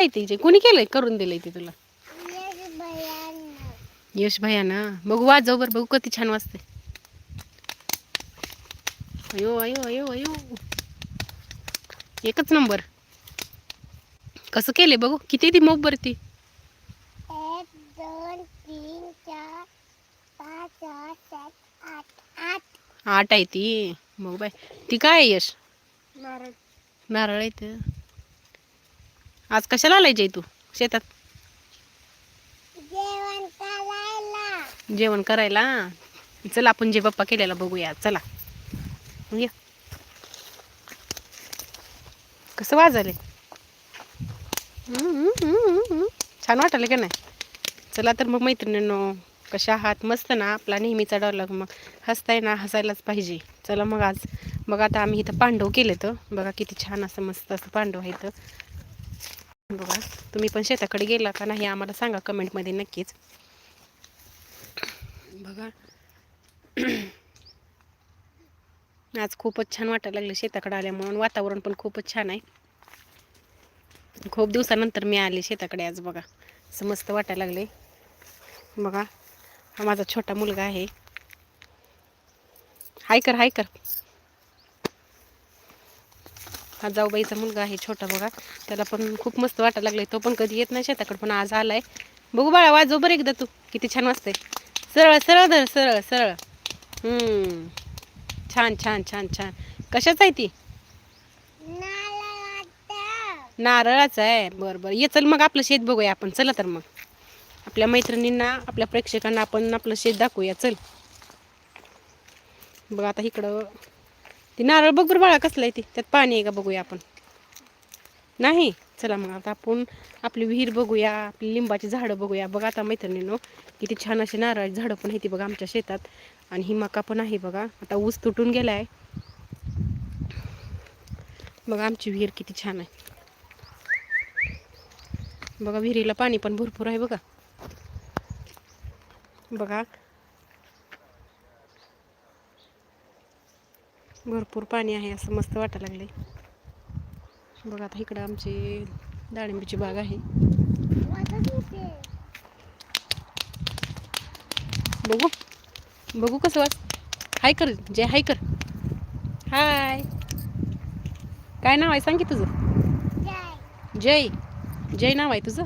काय ते जे? कोणी केलंय? करून दिलंय ते तुला? यश भयानं. यश भैया ना बघू वाजव बरं बघू किती छान वाजते अयो अयो अयो अयो. एकच नंबर. कसं केले बघू? किती ती मोब ती? एक दोन तीन चार पाच सहा सात आठ आठ आठ आहे ती. मग बाय. ती काय यश? नारळ. नारळ आहे ते. आज कशाला आलाय जय तू? शेतात? जेवण करायला. चला आपण जे पप्पा केलेला बघूया. चला. ये. कसं वाजले छान वाटलं का नाही? चला तर मग मैत्रिणींनो कशा आहात? मस्त ना? आपला नेहमीचा डायलॉग मग हसताय ना? हसायलाच पाहिजे. चला मग आज. बघा आता आम्ही इथं पांडव केले तर बघा किती छान असं मस्त असं पांडव आहे इथं बघा तुम्ही पण शेताकडे गेला का नाही आम्हाला सांगा कमेंटमध्ये नक्कीच. बघा. आज खूपच छान वाटायला लागलं शेताकडे आल्यामुळं वातावरण पण खूपच छान आहे. खूप दिवसानंतर मी आले शेताकडे आज बघा. असं मस्त वाटायला लागले बघा हा माझा छोटा मुलगा आहे. हाय कर हाय कर. हा जाऊबाईचा मुलगा आहे छोटा बघा. त्याला पण खूप मस्त वाटायला लागले तो पण कधी येत नाही शेताकडे पण आज आलाय. बघू बाळा वाजव बरं एकदा तू. किती छान वाजते सरळ सरळ धर सरळ सरळ. हम्म. छान छान छान छान. कशाच आहे ती? नारळाचं आहे. बरं बरं. ये चल मग आपलं शेत बघूया आपण. चला तर मग. आपल्या मैत्रिणींना आपल्या प्रेक्षकांना आपण आपलं शेत दाखवूया. चल. बघ आता इकडं ती नारळ बघ बरं बाळा कसलं आहे ती. त्यात पाणी आहे का बघूया आपण. नाही? चला मग आता आपण आपली विहीर बघूया आपली लिंबाची झाडं बघूया. बघा आता मैत्रिणींनो किती छान असे नारळाची झाडं पण आहे ती बघा आमच्या शेतात. आणि ही मका पण आहे बघा. आता ऊस तुटून गेला आहे बघा आमची विहीर किती छान आहे. बघा विहिरीला पाणी पण भरपूर आहे बघा. बघा भरपूर पाणी आहे असं मस्त वाटायला लागले बघा आता इकडं आमची डाळिंबीची बाग आहे. बघू. बघू कसं वाच हाय कर जय हाय कर. हाय. काय नाव आहे सांग की तुझं? जय जय. जय नाव आहे तुझं?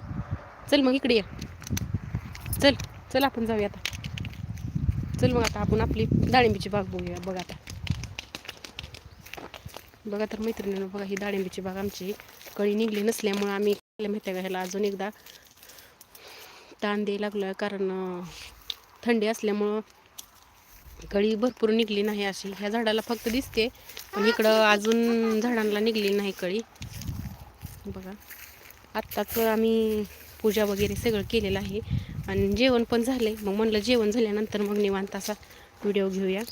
चल मग इकडे ये. चल चल आपण जाऊया आता. चल मग आता आपण आपली डाळिंबीची बाग बघूया बघ आता. बघा तर मैत्रिणीनं बघा ही डाळिंबीची बाग आमची. कळी निघली नसल्यामुळं आम्ही माहिती आहे का ह्याला? अजून एकदा ताण द्यायला लागलो आहे कारण थंडी असल्यामुळं कळी भरपूर निघली नाही अशी. ह्या झाडाला फक्त दिसते पण इकडं अजून झाडांना निघली नाही कळी. बघा. आत्ताच आम्ही पूजा वगैरे सगळं केलेलं आहे आणि जेवण पण झालं आहे मग म्हणलं जेवण झाल्यानंतर मग निवांत असा व्हिडिओ घेऊया.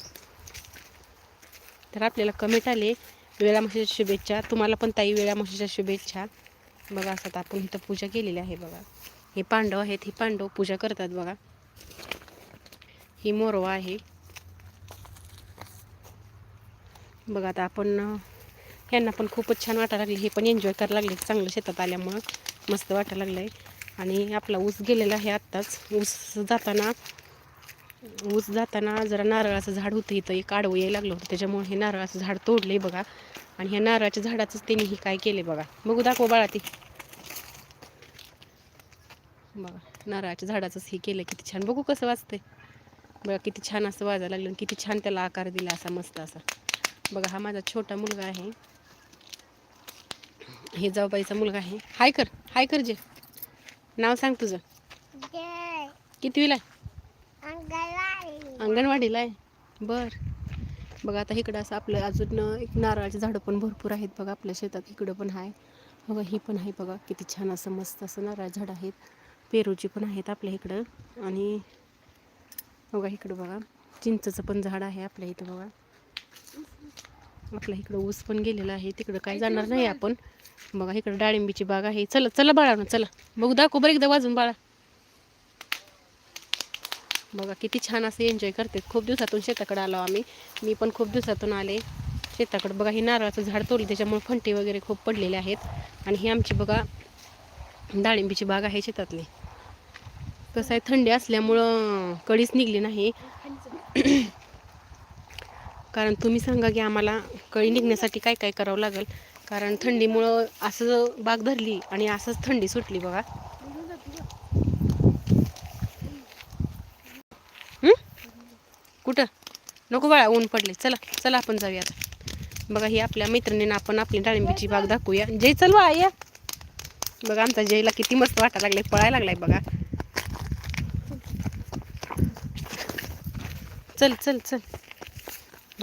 तर आपल्याला कमेंट आले वेळा वेळामाशीच्या शुभेच्छा. तुम्हाला पण ताई वेळा वेळामाशीच्या शुभेच्छा. बघा असं आपण इथं पूजा केलेली आहे बघा. हे पांडव आहेत हे पांडव पूजा करतात बघा. ही मोरवा आहे. बघा आता आपण यांना ह्यांना पण खूपच छान वाटायला लागले. हे पण एन्जॉय करायला लागले. चांगलं शेतात आल्यामुळं मस्त वाटायला लागलं आहे आणि आपला ऊस गेलेला आहे आत्ताच. ऊस जाताना ऊस जाताना जरा नारळाचं झाड होतं इथं एक आडवं यायला लागलं होतं. त्याच्यामुळे हे नारळाचं झाड तोडले बघा. आणि ह्या नारळाच्या झाडाचंच त्यांनी हे काय केले बघा. बघू दाखव बाळा ती. बघा नारळाच्या झाडाचंच हे केलं किती छान. बघू कसं वाजतंय. बघा किती छान असं वाजायला लागलं आणि किती छान त्याला आकार दिला असा मस्त असा. बघा हा माझा छोटा मुलगा आहे. हे जाऊबाईचा मुलगा आहे. हाय कर हाय कर जे. नाव सांग तुझं. कितवीला आहे? अंगणवाडीला. आहे. बर. बघा आता इकडं असं आपलं अजून एक नारळाची झाडं पण भरपूर आहेत बघा आपल्या शेतात इकडं पण आहे. बघा ही पण आहे बघा किती छान असं मस्त असं नारळ झाड आहेत. पेरूची पण आहेत आपल्या इकडं. आणि बघा इकडं बघा चिंचचं पण झाड आहे आपल्या इथं बघा. आपल्या इकडं ऊस पण गेलेला आहे. तिकडं काय जाणार नाही आपण. बघा इकडं डाळिंबीची बाग आहे. चला चला बाळा चला. बघू दाखव बरं एकदा वाजून बाळा. बघा किती छान असं एन्जॉय करते. खूप दिवसातून शेताकडे आलो आम्ही. मी पण खूप दिवसातून आले शेताकडे. बघा हे नारळाचं झाड तोडलं त्याच्यामुळे फंटे वगैरे खूप पडलेले आहेत. आणि ही आमची बघा डाळिंबीची बाग आहे शेतातली. कसं आहे थंडी असल्यामुळं कडीच निघली नाही. कारण तुम्ही सांगा की आम्हाला कळी निघण्यासाठी काय काय करावं लागेल. कारण थंडीमुळं असं बाग धरली आणि असंच थंडी सुटली बघा हं? कुठं नको बाळा ऊन पडले चला चला आपण जाऊया आता बघा ही आपल्या मैत्रिणीनं आपण आपली डाळिंबीची बाग दाखवूया. जय चल बाळा या. बघा आमचा जयला किती मस्त वाटा लागलाय पळायला लागलाय बघा. चल चल चल.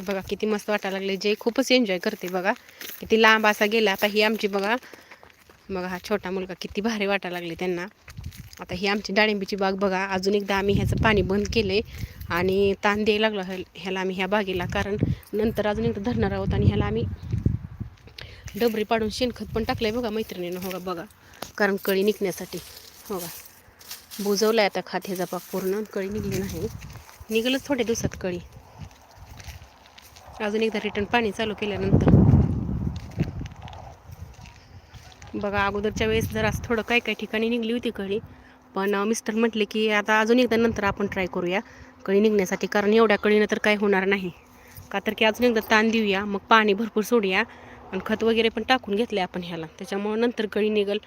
बघा किती मस्त वाटायला लागले जय खूपच एन्जॉय करते बघा. किती लांब असा गेला आता ही आमची बघा. बघा हा छोटा मुलगा किती भारी वाटायला लागले त्यांना. आता ही आमची डाळिंबीची बाग बघा अजून एकदा आम्ही ह्याचं पाणी बंद केले आणि ताण द्यायला लागलो ह्याला आम्ही ह्या बागेला कारण नंतर अजून एकदा धरणार आहोत आणि ह्याला आम्ही डबरी पाडून शेणखत पण टाकलंय बघा मैत्रिणीनं हो बघा कारण कळी निघण्यासाठी हो का आहे आता खात ह्याचा पाक पूर्ण कळी निघली नाही. निघलंच थोड्या दिवसात कळी. अजून एकदा रिटर्न पाणी चालू केल्यानंतर. बघा अगोदरच्या वेळेस जरा थोडं काय काय ठिकाणी निघली होती कळी पण मिस्टर म्हटले की आता अजून एकदा नंतर आपण ट्राय करूया. कळी निघण्यासाठी कारण एवढ्या कळीनं तर काय होणार नाही. का तर की अजून एकदा ताण देऊया मग पाणी भरपूर सोडूया आणि खत वगैरे पण टाकून घेतले आपण ह्याला. त्याच्यामुळं नंतर कळी निघल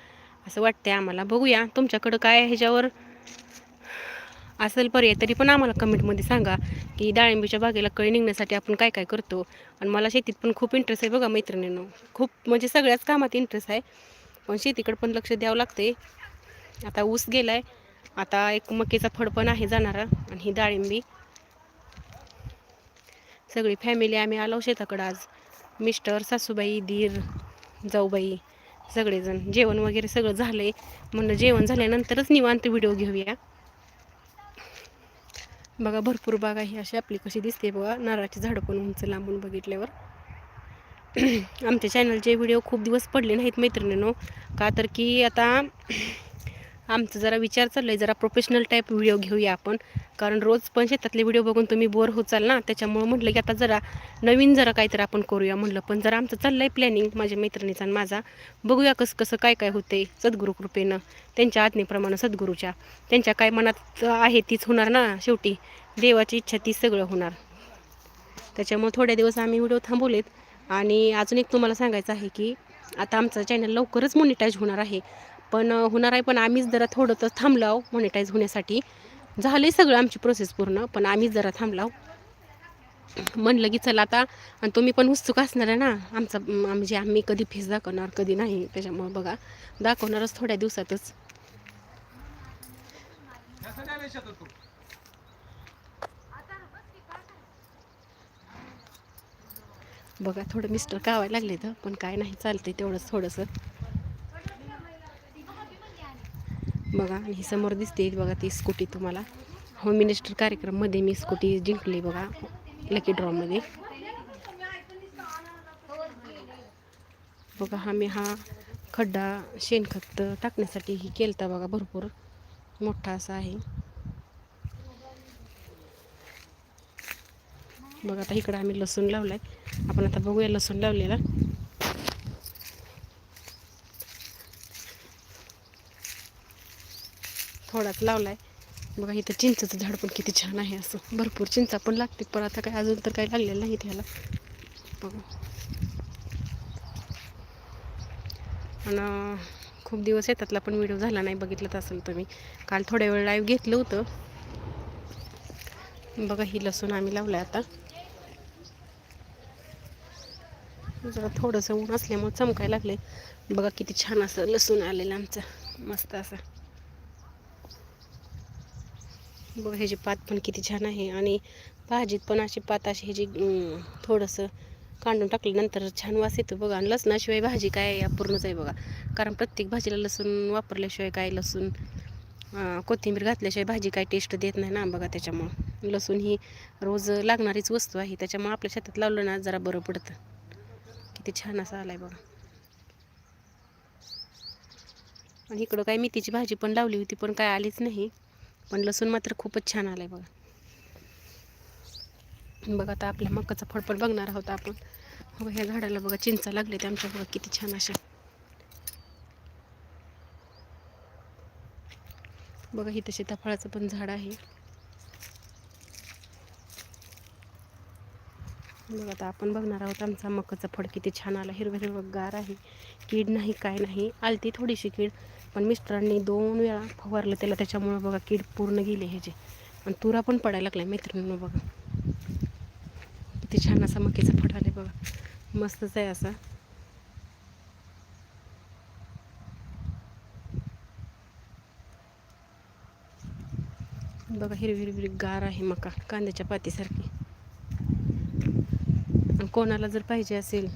असं वाटतंय आम्हाला. बघूया तुमच्याकडं काय ह्याच्यावर? असेल पर्याय तरी पण आम्हाला कमेंटमध्ये सांगा की डाळिंबीच्या बागेला कळी निघण्यासाठी आपण काय काय करतो? आणि मला शेतीत पण खूप इंटरेस्ट आहे बघा मैत्रिणीनं. खूप म्हणजे सगळ्याच कामात इंटरेस्ट आहे. पण शेतीकडे पण लक्ष द्यावं लागते आता ऊस गेलाय. आता एक मकेचा फड पण आहे जाणारा आणि ही डाळिंबी. सगळी फॅमिली आम्ही आलो शेताकडं आज. मिस्टर सासूबाई दीर जाऊबाई सगळेजण. जेवण वगैरे सगळं झालंय. म्हणलं जेवण झाल्यानंतरच निवांत व्हिडिओ घेऊया. बघा भरपूर बाग आहे अशी. आपली कशी दिसते बघा. नारळाची झाडं पण उंच लांबून बघितल्यावर. आमच्या चॅनलचे व्हिडिओ खूप दिवस पडले नाहीत मैत्रिणीनो. का तर की आता आमचं जरा विचार चाललाय जरा प्रोफेशनल टाईप व्हिडिओ घेऊया आपण. कारण रोज पण शेतातले व्हिडिओ बघून तुम्ही बोर होत चाल ना त्याच्यामुळं म्हटलं की आता जरा नवीन जरा काहीतरी आपण करूया म्हटलं. पण जरा आमचं चाललं आहे प्लॅनिंग माझ्या मैत्रिणीचा आणि माझा. बघूया कसं कसं काय काय होते सद्गुरू कृपेनं त्यांच्या आज्ञेप्रमाणे सद्गुरूच्या. त्यांच्या काय मनात आहे तीच होणार ना शेवटी. देवाची इच्छा ती सगळं होणार. त्याच्यामुळे थोड्या दिवस आम्ही व्हिडिओ थांबवलेत. आणि अजून एक तुम्हाला सांगायचं आहे की आता आमचं चॅनल लवकरच मोनिटाईज होणार आहे. पण होणार आहे पण आम्हीच जरा थोडं तर थांबलाव मॉनिटाईज होण्यासाठी. झाले सगळं आमची प्रोसेस पूर्ण पण आम्हीच जरा थांबलाव म्हणलं की चला आता आणि तुम्ही पण उत्सुक असणार आहे ना आमचा म्हणजे आम्ही कधी फेस दाखवणार कधी नाही त्याच्यामुळे बघा. दाखवणारच थोड्या दिवसातच. बघा थोडं मिस्टर कावायला लागले तर पण काय नाही चालतंय तेवढंच थोडंसं. बघा आणि ही समोर दिसते. बघा ती स्कूटी तुम्हाला. होम मिनिस्टर कार्यक्रममध्ये मी स्कूटी जिंकली बघा लकी ड्रॉमध्ये बघा हा मी हा खड्डा शेणखत टाकण्यासाठी ही केलता बघा भरपूर. मोठा असा आहे. बघा आता इकडं आम्ही लसूण लावलाय. आपण आता बघूया लसूण लावलेला. थोडाच लावलाय. बघा इथं चिंचेचं झाड पण किती छान आहे असं. भरपूर चिंचा पण लागते पण आता काय अजून तर काही लागलेलं नाही त्याला बघा. आणि खूप दिवस येतातला पण व्हिडिओ झाला नाही बघितलं असेल तुम्ही. काल थोड्या वेळ लाईव्ह घेतलं होतं. बघा ही लसूण आम्ही लावलं आता. जरा थोडंसं ऊन असल्यामुळे चमकायला लागले बघा किती छान असं लसूण आलेलं आमचं. मस्त असं. बघा ह्याची पात पण किती छान आहे. आणि भाजीत पण अशी पात अशी ह्याची थोडंसं कांडून टाकल्यानंतर छान वास येतो बघा. आणि लसणाशिवाय भाजी काय अपूर्णच आहे बघा. कारण प्रत्येक भाजीला लसूण वापरल्याशिवाय काय लसूण कोथिंबीर घातल्याशिवाय भाजी काय टेस्ट देत नाही ना बघा त्याच्यामुळं. लसूण ही रोज लागणारीच वस्तू आहे. त्याच्यामुळं आपल्या शेतात लावलं ना जरा बरं पडतं. किती छान असं आहे बघा. आणि इकडं काय मेथीची भाजी पण लावली होती पण काय आलीच नाही. पण लसूण मात्र खूपच छान आलाय बघा. बघा आता आपल्या मकाचा फळ पण बघणार आहोत आपण. हो ह्या झाडाला बघा चिंचा लागले ते आमच्या बघा किती छान अशा. बघा इथं सीताफळाचं पण झाड आहे. बघा आता आपण बघणार आहोत आमचा मकाचा फळ किती छान आला. हिरवं हिरवं गार आहे. कीड नाही काय नाही. आलती थोडीशी कीड. पण मिस्टरांनी दोन वेळा फवारलं त्याला त्याच्यामुळं बघा कीड पूर्ण गेली ह्याची. आणि तुरा पण पडायला लागलाय मैत्रिणीनं बघा. किती छान असा मक्याचा फट आले बघा. मस्तच आहे असा. बघा हिरवी हिरवी गार आहे मका कांद्याच्या पातीसारखी. आणि कोणाला जर पाहिजे असेल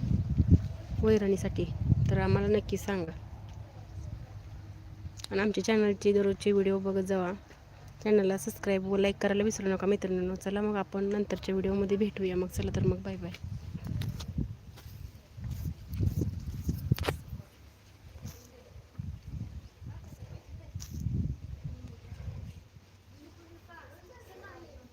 वैरणीसाठी तर आम्हाला नक्की सांगा. आणि आमच्या चॅनलचे दररोजचे व्हिडिओ बघत जावा. चॅनलला सबस्क्राईब व लाईक करायला विसरू नका मित्रांनो. चला मग आपण नंतरच्या व्हिडिओमध्ये भेटूया. मग चला तर मग बाय बाय.